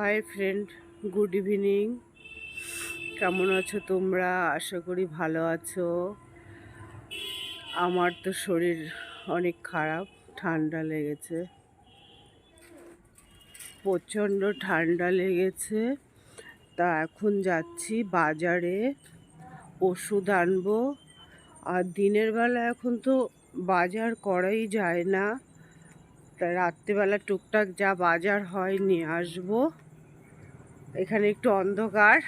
Hi friend good evening কেমন আছো তোমরা? আশা করি ভালো আছো। আমার তো শরীর অনেক খারাপ, ঠান্ডা লেগেছে। প্রচণ্ড ঠান্ডা লেগেছে। তা এখন যাচ্ছি বাজারে, ওষুধ আনব। আর দিনের বেলা এখন তো বাজার করাই যায় না। তা রাত্রিবেলা টুকটাক যা বাজার হয় নিয়ে আসব। এখানে একটু অন্ধকার।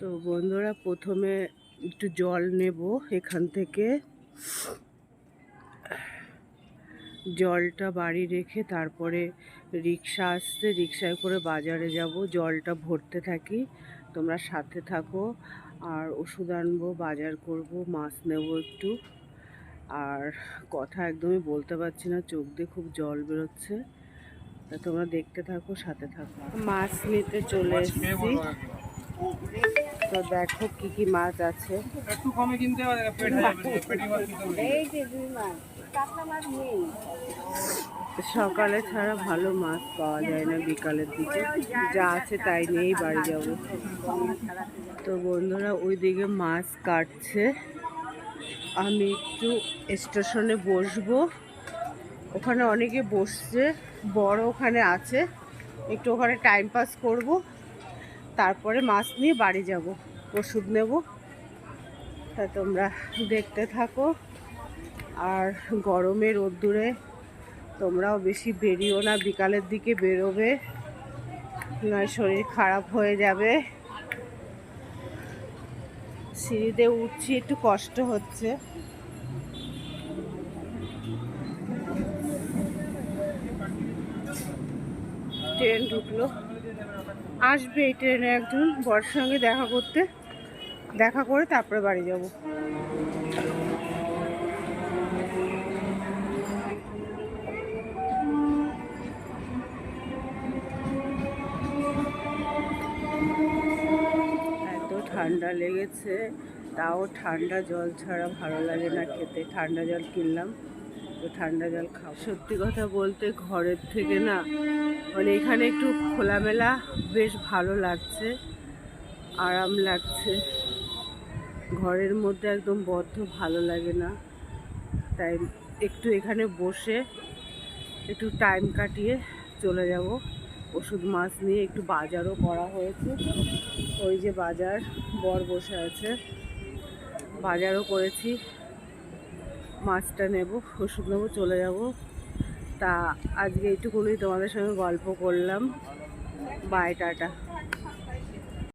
তো বন্ধুরা, প্রথমে একটু জল নেব এখান থেকে। জলটা বাড়ি রেখে তারপরে রিক্সা আসতে রিক্সায় করে বাজারে যাব। জলটা ভরতে থাকি। তোমরা সাথে থাকো। আর ওষুধ আনব, বাজার করব, মাছ নেব একটু। আর কথা একদমই বলতে পারছি না। চোখ দিয়ে খুব জল বেরোচ্ছে। তা তোমরা দেখতে থাকো সাথে থাকো। মাছ নিতে চলে এসেছি। তো দেখো কি কি মাছ আছে। একটু কমে কিনতে হবে পেট হয়ে পেটি মাছ এই যে দুই মাছ কাতলা মাছ নেই। সকালে ছাড়া ভালো মাছ পাওয়া যায় না বিকালের দিকে। যা আছে তাই নিয়েই বাড়ি যাব। তো বন্ধুরা ওইদিকে মাছ কাটছে। আমি একটু স্টেশনে বসবো। ওখানে অনেকে বসছে, বড় ওখানে আছে। একটু ওখানে টাইম পাস করব, তারপরে মাছ নিয়ে বাড়ি যাব, ওষুধ নেব। তা তোমরা দেখতে থাকো। আর গরমে রোদ্দুরে তোমরাও বেশি বেরিও না, বিকালের দিকে বেরোবে, নয় শরীর খারাপ হয়ে যাবে। সিঁড়িতে উঠছি, একটু কষ্ট হচ্ছে। ট্রেন ঢুকলো। আসবে এই ট্রেনে একজন বর সঙ্গে দেখা করতে। দেখা করে তারপরে বাড়ি যাব। এত ঠান্ডা লেগেছে, তাও ঠান্ডা জল ছাড়া ভালো লাগে না খেতে। ঠান্ডা জল কিনলাম, তো ঠান্ডা জল খাও সত্যি কথা বলতে ঘরের থেকে না মানে এখানে একটু খোলামেলা বেশ ভালো লাগছে, আরাম লাগছে। ঘরের মধ্যে একদম বদ্ধ, ভালো লাগে না। তাই একটু এখানে বসে একটু টাইম কাটিয়ে চলে যাব। ওষুধ মাছ নিয়ে একটু বাজারও করা হয়েছে। ওই যে বাজার, বর বসে আছে। বাজারও করেছি। মাছটা নেব, ওষুধ নেব, চলে যাব। তা আজকে এইটুকুনি তোমাদের সঙ্গে গল্প করলাম। By tata